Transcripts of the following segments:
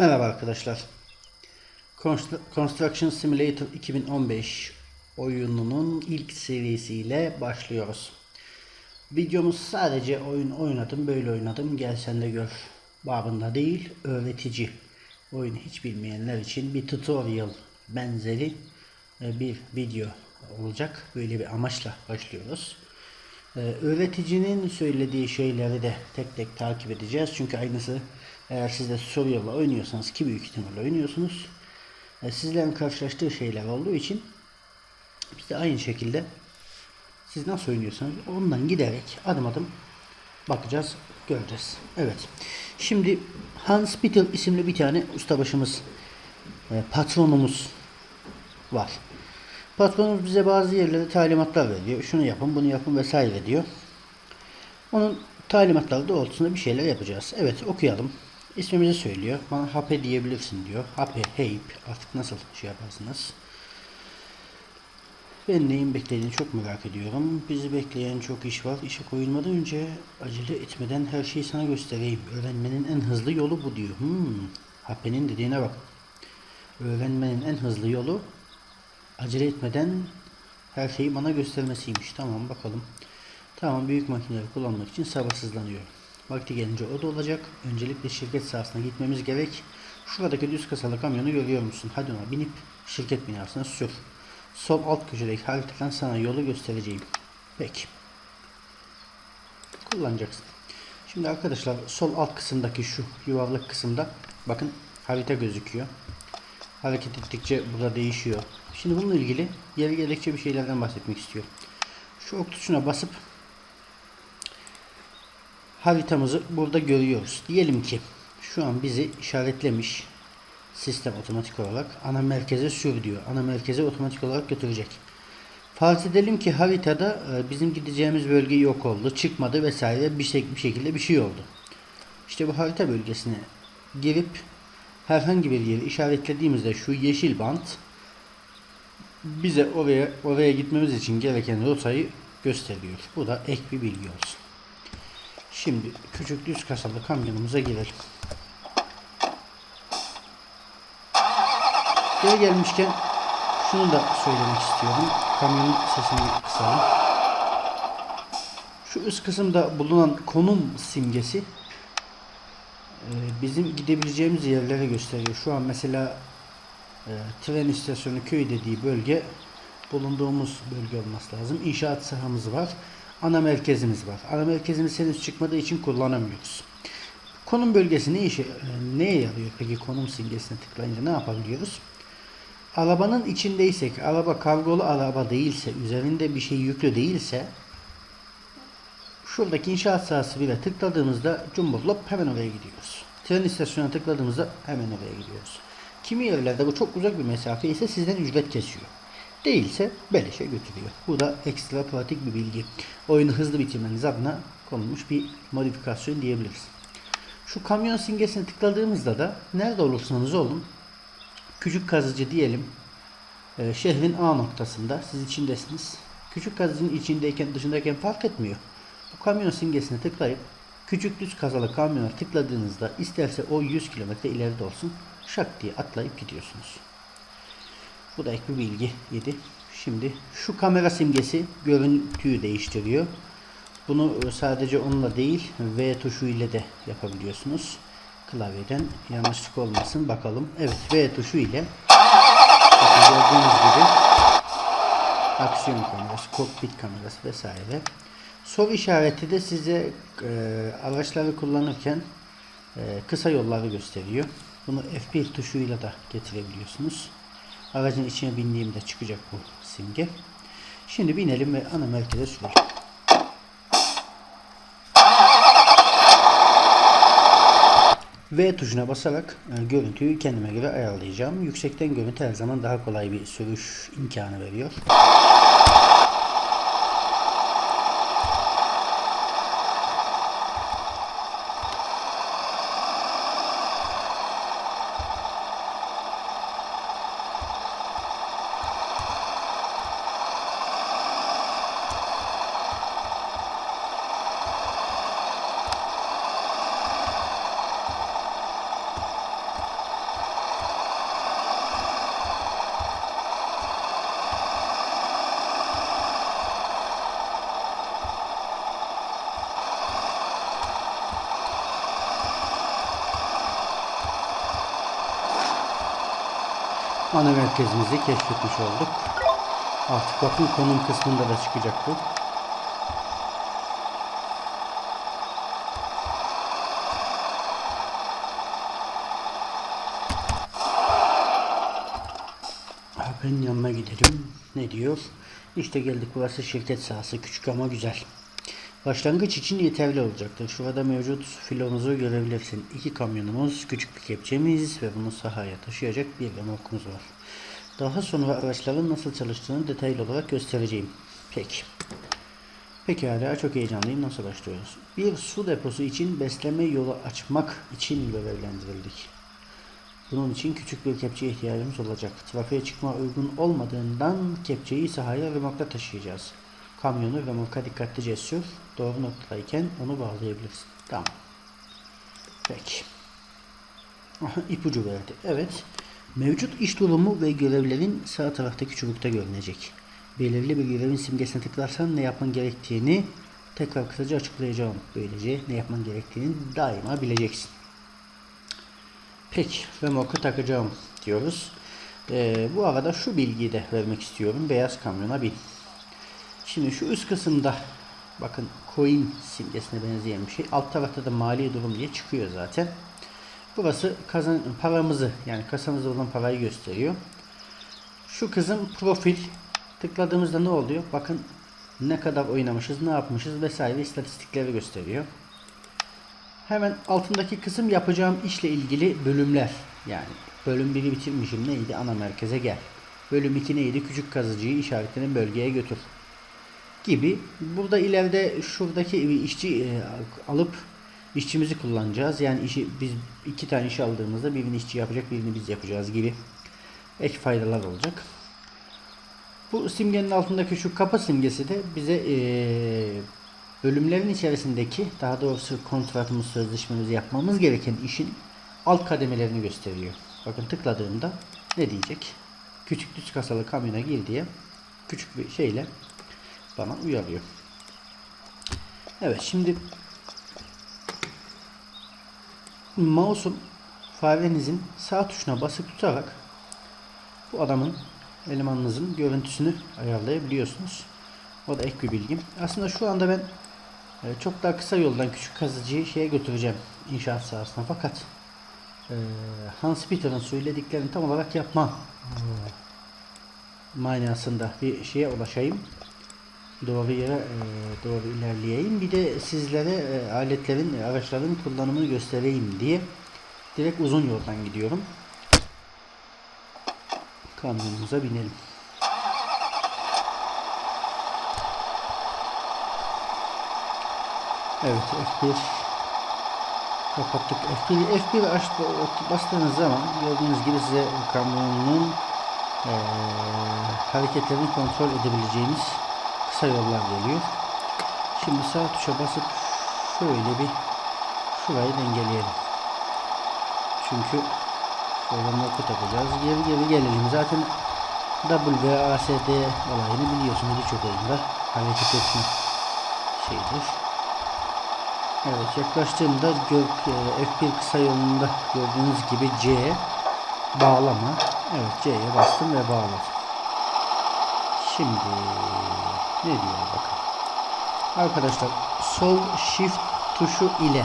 Merhaba arkadaşlar. Const- Construction Simulator 2015 oyununun ilk serisiyle başlıyoruz. Videomuz sadece oyun oynadım, böyle oynadım, gel sen de gör babında değil, öğretici. Oyunu hiç bilmeyenler için bir tutorial benzeri e, bir video olacak. Böyle bir amaçla başlıyoruz. Ee, öğreticinin söylediği şeyleri de tek tek takip edeceğiz. Çünkü aynısı eğer siz de tutorial'la oynuyorsanız ki büyük ihtimalle oynuyorsunuz. e, sizlerin karşılaştığı şeyler olduğu için biz de aynı şekilde siz nasıl oynuyorsanız ondan giderek adım adım bakacağız, göreceğiz. Evet. Şimdi Hans Peter isimli bir tane ustabaşımız, e, patronumuz var. Patronumuz bize bazı yerlere talimatlar veriyor. Şunu yapın, bunu yapın vesaire diyor. Onun talimatları doğrultusunda bir şeyler yapacağız. Evet okuyalım. İsmimizi söylüyor. Bana Hape diyebilirsin diyor. Hape, Heyp artık nasıl şey yaparsınız. Ben neyin beklediğini çok merak ediyorum. Bizi bekleyen çok iş var. İşe koyulmadan önce acele etmeden her şeyi sana göstereyim. Öğrenmenin en hızlı yolu bu diyor. Hmm. Hape'nin dediğine bak. Öğrenmenin en hızlı yolu acele etmeden her şeyi bana göstermesiymiş. Tamam bakalım. Tamam büyük makineleri kullanmak için sabırsızlanıyorum. Vakti gelince o da olacak. Öncelikle şirket sahasına gitmemiz gerek. Şuradaki düz kasalı kamyonu görüyor musun? Hadi ona binip şirket binasına sür. Sol alt köşedeki haritadan sana yolu göstereceğim. Peki. Kullanacaksın. Şimdi arkadaşlar sol alt kısımdaki şu yuvarlak kısımda bakın harita gözüküyor. Hareket ettikçe burada değişiyor. Şimdi bununla ilgili yeri gerekçe bir şeylerden bahsetmek istiyorum. Şu ok tuşuna basıp haritamızı burada görüyoruz. Diyelim ki şu an bizi işaretlemiş sistem otomatik olarak ana merkeze sür diyor. Ana merkeze otomatik olarak götürecek. Farz edelim ki haritada e, bizim gideceğimiz bölge yok oldu, çıkmadı vesaire şey, bir şekilde bir şey oldu. İşte bu harita bölgesine girip herhangi bir yeri işaretlediğimizde şu yeşil bant bize oraya oraya gitmemiz için gereken rotayı gösteriyor. Bu da ek bir bilgi olsun. Şimdi küçük düz kasalı kamyonumuza girelim. Geri gelmişken şunu da söylemek istiyorum. Kamyonun sesini kısalım. Şu üst kısımda bulunan konum simgesi e, bizim gidebileceğimiz yerlere gösteriyor. Şu an mesela e, tren istasyonu köy dediği bölge bulunduğumuz bölge olması lazım. İnşaat sahamız var. Ana merkezimiz var. Ana merkezimiz henüz çıkmadığı için kullanamıyoruz. Konum bölgesi ne işe, e, neye yarıyor peki konum simgesine tıklayınca ne yapabiliyoruz? Arabanın içindeysek, araba kargolu araba değilse, üzerinde bir şey yüklü değilse şuradaki inşaat sahası bile tıkladığımızda cumburlop hemen oraya gidiyoruz. Tren istasyonuna tıkladığımızda hemen oraya gidiyoruz. Kimi yerlerde bu çok uzak bir mesafe ise sizden ücret kesiyor. Değilse beleşe götürüyor. Bu da ekstra pratik bir bilgi. Oyunu hızlı bitirmeniz adına konulmuş bir modifikasyon diyebiliriz. Şu kamyon simgesine tıkladığımızda da nerede olursanız olun küçük kazıcı diyelim e, şehrin A noktasında siz içindesiniz. Küçük kazıcının içindeyken dışındayken fark etmiyor. Bu kamyon simgesine tıklayıp küçük düz kazalı kamyona tıkladığınızda isterse o 100 kilometre ileride olsun şak diye atlayıp gidiyorsunuz. Bu da ek bir bilgi yedi. Şimdi şu kamera simgesi görüntüyü değiştiriyor. Bunu e, sadece onunla değil V tuşu ile de yapabiliyorsunuz. Klavyeden yanlışlık olmasın bakalım. Evet V tuşu ile gördüğünüz gibi aksiyon kamerası, kokpit kamerası vesaire. Soru işareti de size e, araçları kullanırken e, kısa yolları gösteriyor. Bunu F1 tuşuyla da getirebiliyorsunuz. Aracın içine bindiğimde çıkacak bu simge. Şimdi binelim ve ana merkeze sürelim. V tuşuna basarak e, görüntüyü kendime göre ayarlayacağım. Yüksekten görüntü her zaman daha kolay bir sürüş imkanı veriyor. Ana merkezimizi keşfetmiş olduk. Artık bakın konum kısmında da çıkacak bu. Ben yanına gidelim. Ne diyor? İşte geldik burası şirket sahası. Küçük ama güzel. Başlangıç için yeterli olacaktır. Şurada mevcut filomuzu görebilirsin. İki kamyonumuz, küçük bir kepçemiz ve bunu sahaya taşıyacak bir remorkumuz var. Daha sonra araçların nasıl çalıştığını detaylı olarak göstereceğim. Peki. Pekala çok heyecanlıyım. Nasıl başlıyoruz? Bir su deposu için besleme yolu açmak için görevlendirildik. Bunun için küçük bir kepçeye ihtiyacımız olacak. Trafiğe çıkma uygun olmadığından kepçeyi sahaya remorkla taşıyacağız. Kamyonu remorka dikkatlice sür. Doğru noktadayken onu bağlayabilirsin. Tamam. Peki. İpucu verdi. Evet. Mevcut iş durumu ve görevlerin sağ taraftaki çubukta görünecek. Belirli bir görevin simgesine tıklarsan ne yapman gerektiğini tekrar kısaca açıklayacağım. Böylece ne yapman gerektiğini daima bileceksin. Peki remorku takacağım diyoruz. Ee, bu arada şu bilgiyi de vermek istiyorum. Beyaz kamyona bin. Şimdi şu üst kısımda bakın coin simgesine benzeyen bir şey. Alt tarafta da mali durum diye çıkıyor zaten. Burası kazan paramızı yani kasamızda olan parayı gösteriyor. Şu kızım profil tıkladığımızda ne oluyor? Bakın ne kadar oynamışız, ne yapmışız vesaire istatistikleri gösteriyor. Hemen altındaki kısım yapacağım işle ilgili bölümler. Yani bölüm 1'i bitirmişim neydi? Ana merkeze gel. Bölüm 2 neydi? Küçük kazıcıyı işaretlenin bölgeye götür. Gibi. Burada ileride şuradaki işçi e, alıp işçimizi kullanacağız. Yani işi biz iki tane iş aldığımızda birini işçi yapacak, birini biz yapacağız gibi ek faydalar olacak. Bu simgenin altındaki şu kapı simgesi de bize eee bölümlerin içerisindeki daha doğrusu kontratımız sözleşmemizi yapmamız gereken işin alt kademelerini gösteriyor. Bakın tıkladığımda ne diyecek? Küçük düz kasalı kamyona gir diye küçük bir şeyle bana uyarıyor. Evet şimdi mouse'un farenizin sağ tuşuna basıp tutarak bu adamın elemanınızın görüntüsünü ayarlayabiliyorsunuz. O da ek bir bilgim. Aslında şu anda ben e, çok daha kısa yoldan küçük kazıcıyı şeye götüreceğim inşaat sahasına fakat e, Hans Peter'ın söylediklerini tam olarak yapma manasında bir şeye ulaşayım. Doğru yere e, doğru ilerleyeyim. Bir de sizlere e, aletlerin, araçların kullanımını göstereyim diye direkt uzun yoldan gidiyorum. Kamyonumuza binelim. Evet F1 kapattık. F1, F1 aç, bastığınız zaman gördüğünüz gibi size kamyonun e, hareketlerini kontrol edebileceğiniz kısa yollar geliyor. Şimdi sağ tuşa basıp şöyle bir şurayı dengeleyelim. Çünkü şöyle noku takacağız. Geri geri gelelim. Zaten WASD olayını biliyorsunuz birçok oyunda hareket etme şeydir. Evet yaklaştığımda gök, e, F1 kısa yolunda gördüğünüz gibi C bağlama. Evet C'ye bastım ve bağladım. Şimdi ne diyor bakın. Arkadaşlar sol shift tuşu ile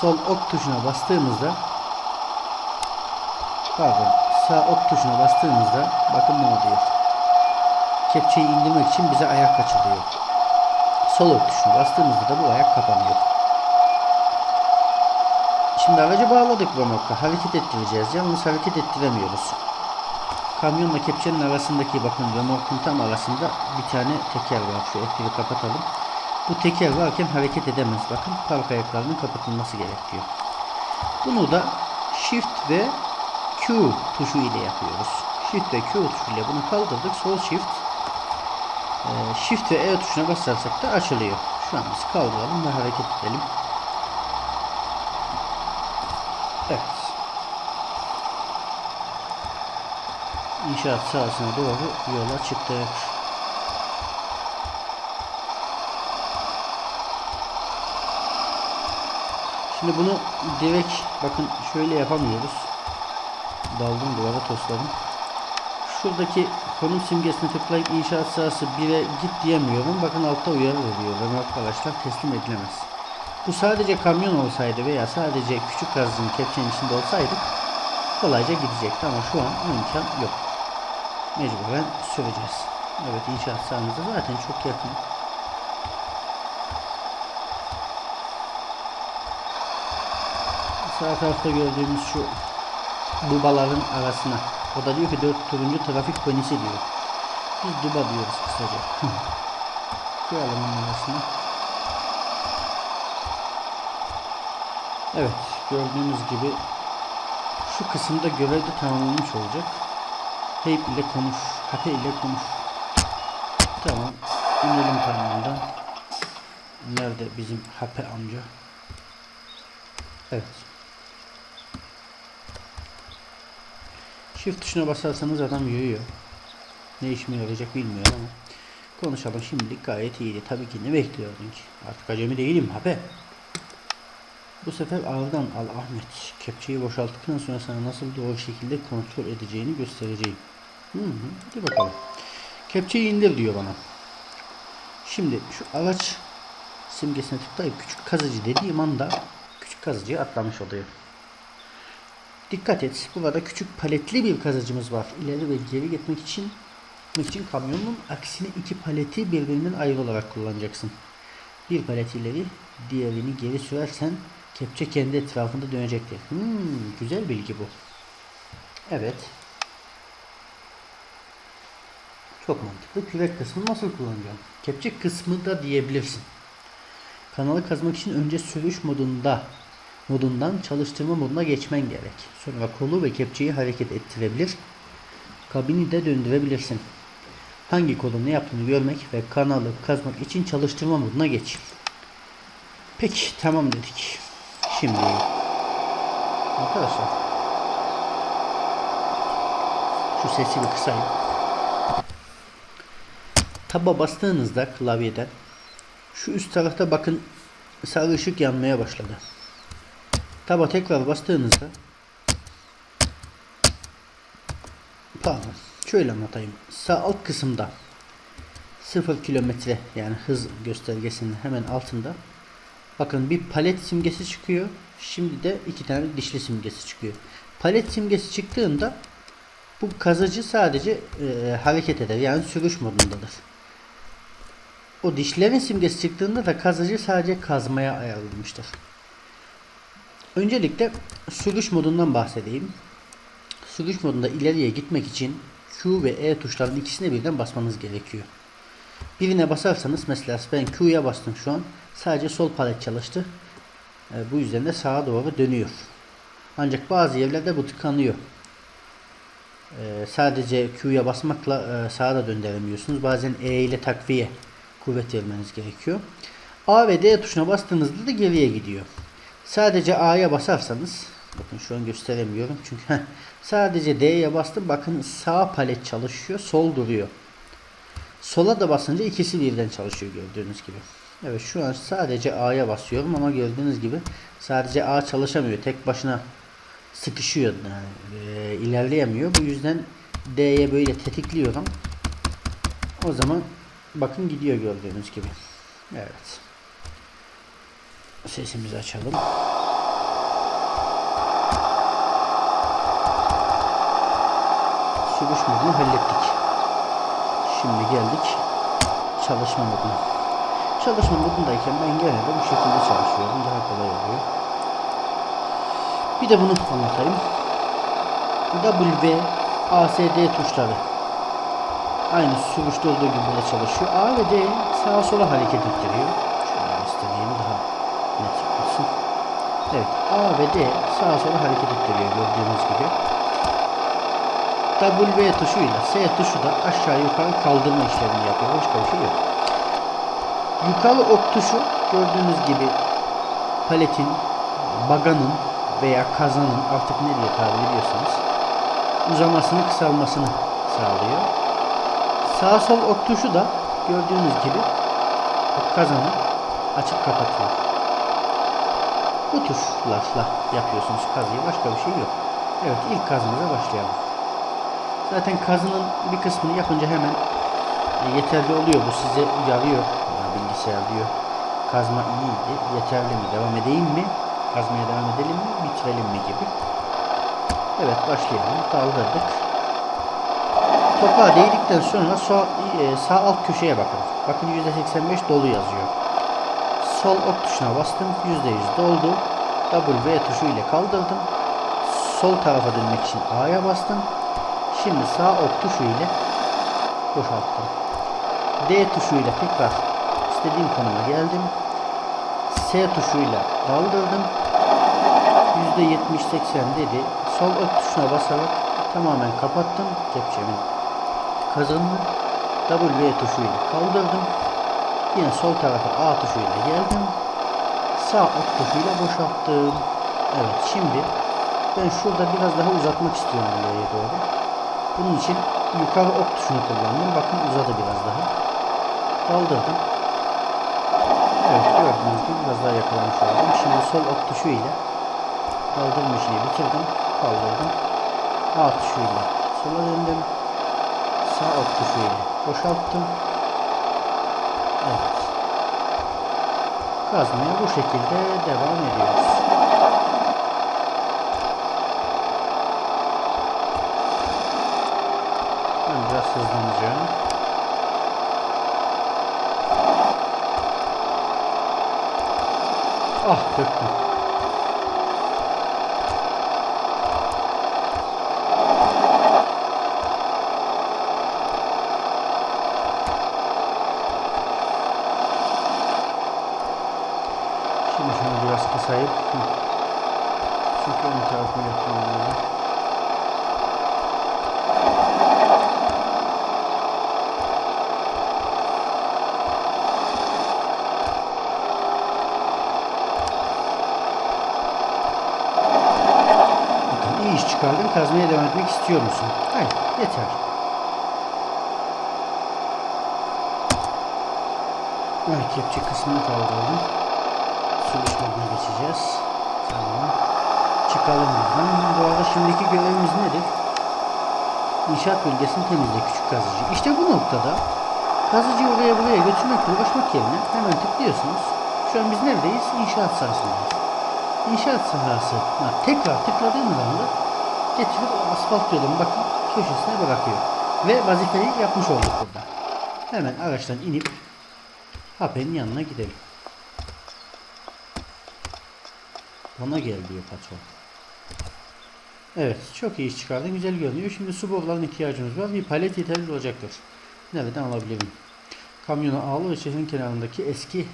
sol ok tuşuna bastığımızda pardon sağ ok tuşuna bastığımızda bakın ne oluyor. Kepçeyi indirmek için bize ayak açılıyor. Sol ok tuşuna bastığımızda da bu ayak kapanıyor. Şimdi aracı bağladık remorka. Hareket ettireceğiz. Yalnız hareket ettiremiyoruz. Kamyonla kepçenin arasındaki bakın remorkun tam arasında bir tane teker var. Şu F1'i kapatalım. Bu teker varken hareket edemez. Bakın park ayaklarının kapatılması gerekiyor. Bunu da Shift ve Q tuşu ile yapıyoruz. Shift ve Q tuşu ile bunu kaldırdık. Sol Shift Shift ve E tuşuna basarsak da açılıyor. Şu an biz kaldıralım ve hareket edelim. Evet. İnşaat sahasına doğru yola çıktık. Şimdi bunu direkt bakın şöyle yapamıyoruz. daldım duvara tosladım. Şuradaki konum simgesine tıklayıp inşaat sahası 1'e git diyemiyorum. Bakın altta uyarı veriyor. Ve arkadaşlar teslim edilemez. Bu sadece kamyon olsaydı veya sadece küçük gazın kepçenin içinde olsaydık kolayca gidecekti ama şu an imkan yok. Mecburen süreceğiz. Evet inşaat sahamız da zaten çok yakın. Sağ tarafta gördüğümüz şu dubaların arasına. O da diyor ki dört turuncu trafik polisi diyor. Biz duba diyoruz kısaca. Koyalım onun arasına. Evet gördüğünüz gibi şu kısımda görev de tamamlanmış olacak. Heyp ile konuş. Hape ile konuş. Tamam. İnelim kamyondan. Nerede bizim Hape amca? Evet. Shift tuşuna basarsanız adam yürüyor. Ne işime yarayacak bilmiyorum ama konuşalım şimdilik gayet iyiydi. Tabii ki ne bekliyordun ki? Artık acemi değilim Hape. Bu sefer ağırdan al Ahmet. Kepçeyi boşalttıktan sonra sana nasıl doğru şekilde kontrol edeceğini göstereceğim. Hı hı. Hadi bakalım. Kepçeyi indir diyor bana. Şimdi şu araç simgesine tıklayıp küçük kazıcı dediğim anda küçük kazıcıya atlamış oluyor. Dikkat et. Burada küçük paletli bir kazıcımız var. İleri ve geri gitmek için gitmek için kamyonun aksine iki paleti birbirinden ayrı olarak kullanacaksın. Bir palet ileri, diğerini geri sürersen kepçe kendi etrafında dönecektir. Hmm, güzel bilgi bu. Evet. Çok mantıklı. Kürek kısmını nasıl kullanacağım? Kepçe kısmı da diyebilirsin. Kanalı kazmak için önce sürüş modunda modundan çalıştırma moduna geçmen gerek. Sonra kolu ve kepçeyi hareket ettirebilir. Kabini de döndürebilirsin. Hangi kolun ne yaptığını görmek ve kanalı kazmak için çalıştırma moduna geç. Peki tamam dedik. Şimdi arkadaşlar şu sesi bir kısayım. Taba bastığınızda klavyeden şu üst tarafta bakın sarı ışık yanmaya başladı. Taba tekrar bastığınızda pardon şöyle anlatayım. Sağ alt kısımda 0 kilometre yani hız göstergesinin hemen altında bakın bir palet simgesi çıkıyor. Şimdi de iki tane dişli simgesi çıkıyor. Palet simgesi çıktığında bu kazıcı sadece e, hareket eder. Yani sürüş modundadır. O dişlerin simgesi çıktığında da kazıcı sadece kazmaya ayarlanmıştır. Öncelikle sürüş modundan bahsedeyim. Sürüş modunda ileriye gitmek için Q ve E tuşlarının ikisine birden basmanız gerekiyor. Birine basarsanız mesela ben Q'ya bastım şu an. Sadece sol palet çalıştı. E, bu yüzden de sağa doğru dönüyor. Ancak bazı yerlerde bu tıkanıyor. E, sadece Q'ya basmakla e, sağa da döndüremiyorsunuz. Bazen E ile takviye kuvvet vermeniz gerekiyor. A ve D tuşuna bastığınızda da geriye gidiyor. Sadece A'ya basarsanız bakın şu an gösteremiyorum çünkü sadece D'ye bastım bakın sağ palet çalışıyor sol duruyor. Sola da basınca ikisi birden çalışıyor gördüğünüz gibi. Evet şu an sadece A'ya basıyorum ama gördüğünüz gibi sadece A çalışamıyor. Tek başına sıkışıyor yani e, ilerleyemiyor. Bu yüzden D'ye böyle tetikliyorum. O zaman bakın gidiyor gördüğünüz gibi. Evet. Sesimizi açalım. Sürüş modunu hallettik. Şimdi geldik çalışma moduna. Çalışma modundayken ben genelde bu şekilde çalışıyorum. Daha kolay oluyor. Bir de bunu anlatayım. W, A, S, D tuşları. Aynı sürüşte olduğu gibi burada çalışıyor. A ve D sağa sola hareket ettiriyor. Şöyle göstereyim daha net olsun. Evet A ve D sağa sola hareket ettiriyor gördüğünüz gibi. W tuşuyla S tuşu da aşağı yukarı kaldırma işlemini yapıyor. Başka bir şey yok. Yukarı ok tuşu gördüğünüz gibi paletin, baganın veya kazanın artık ne diye tabir ediyorsanız uzamasını kısalmasını sağlıyor. Sağ sol ok tuşu da gördüğünüz gibi kazanı açıp kapatıyor. Bu tuşlarla yapıyorsunuz kazıyı. Başka bir şey yok. Evet ilk kazımıza başlayalım. Zaten kazının bir kısmını yapınca hemen e, yeterli oluyor. Bu size uyarıyor. Ya bilgisayar diyor. Kazma iyiydi. Yeterli mi? Devam edeyim mi? Kazmaya devam edelim mi? Bitirelim mi gibi. Evet başlayalım. Daldırdık. Toprağa değdikten sonra sağ, e, sağ alt köşeye bakın. Bakın %85 dolu yazıyor. Sol ok tuşuna bastım. %100 doldu. W tuşu ile kaldırdım. Sol tarafa dönmek için A'ya bastım. Şimdi sağ ok tuşu ile boşalttım. D tuşu ile tekrar istediğim konuma geldim. S tuşuyla kaldırdım. %70-80 dedi. Sol ok tuşuna basarak tamamen kapattım kepçemin kazanını. W tuşuyla kaldırdım. Yine sol tarafa A tuşuyla geldim. Sağ ok tuşuyla boşalttım. Evet şimdi ben şurada biraz daha uzatmak istiyorum buraya doğru. Bunun için yukarı ok tuşunu kullandım. Bakın uzadı biraz daha. Kaldırdım. Evet gördüğünüz gibi biraz daha yakalamış oldum. Şimdi sol ok tuşu ile kaldırma işini bitirdim. Kaldırdım. A tuşuyla sola döndüm. Sağ ok tuşu boşalttım. Evet. Kazmaya bu şekilde devam ediyoruz. Ben biraz hızlanacağım. Ah döktüm. Şimdi şunu biraz kısayıp hı. çünkü ön tarafını yapmam lazım. Bakın iyi iş çıkardın. Kazmaya devam etmek istiyor musun? Hayır. Yeter. Evet kepçe kısmını kaldırdım. Su geçeceğiz. Tamam. Çıkalım buradan. Bu arada şimdiki görevimiz nedir? İnşaat bölgesini temizle küçük kazıcı. İşte bu noktada kazıcıyı oraya buraya götürmekle uğraşmak yerine hemen tıklıyorsunuz. Şu an biz neredeyiz? İnşaat sahasındayız. İnşaat sahası tekrar tıkladığımız anda getirip asfalt yolun bakın köşesine bırakıyor. Ve vazifeyi yapmış olduk burada. Hemen araçtan inip Hape'nin yanına gidelim. Bana gel diyor patron. Evet çok iyi iş çıkardın güzel görünüyor. Şimdi su borularına ihtiyacımız var. Bir palet yeterli olacaktır. Nereden alabilirim? Kamyonu al ve şehrin kenarındaki eski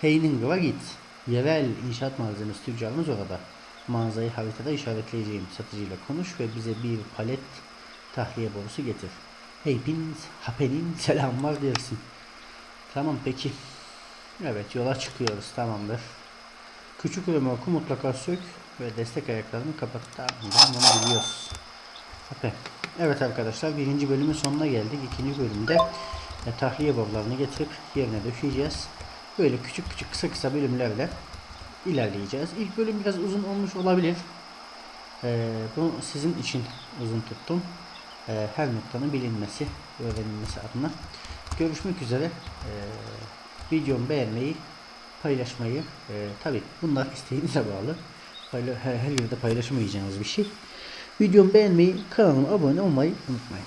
Heining'e git. Yerel inşaat malzemesi tüccarımız orada. Mağazayı haritada işaretleyeceğim. Satıcıyla konuş ve bize bir palet tahliye borusu getir. Hepiniz, hapenin selamlar dersin. Tamam peki. Evet yola çıkıyoruz tamamdır. Küçük römorku mutlaka sök ve destek ayaklarını kapat. Tamam bunu biliyoruz. Evet arkadaşlar birinci bölümün sonuna geldik. İkinci bölümde e, tahliye borularını getirip yerine döşeyeceğiz. Böyle küçük küçük kısa kısa bölümlerle ilerleyeceğiz. İlk bölüm biraz uzun olmuş olabilir. Ee, bunu sizin için uzun tuttum. Ee, her noktanın bilinmesi, öğrenilmesi adına. Görüşmek üzere. Ee, videomu beğenmeyi, paylaşmayı, e, tabi bunlar isteğinize bağlı. Her yerde paylaşamayacağınız bir şey. Videomu beğenmeyi, kanalıma abone olmayı unutmayın.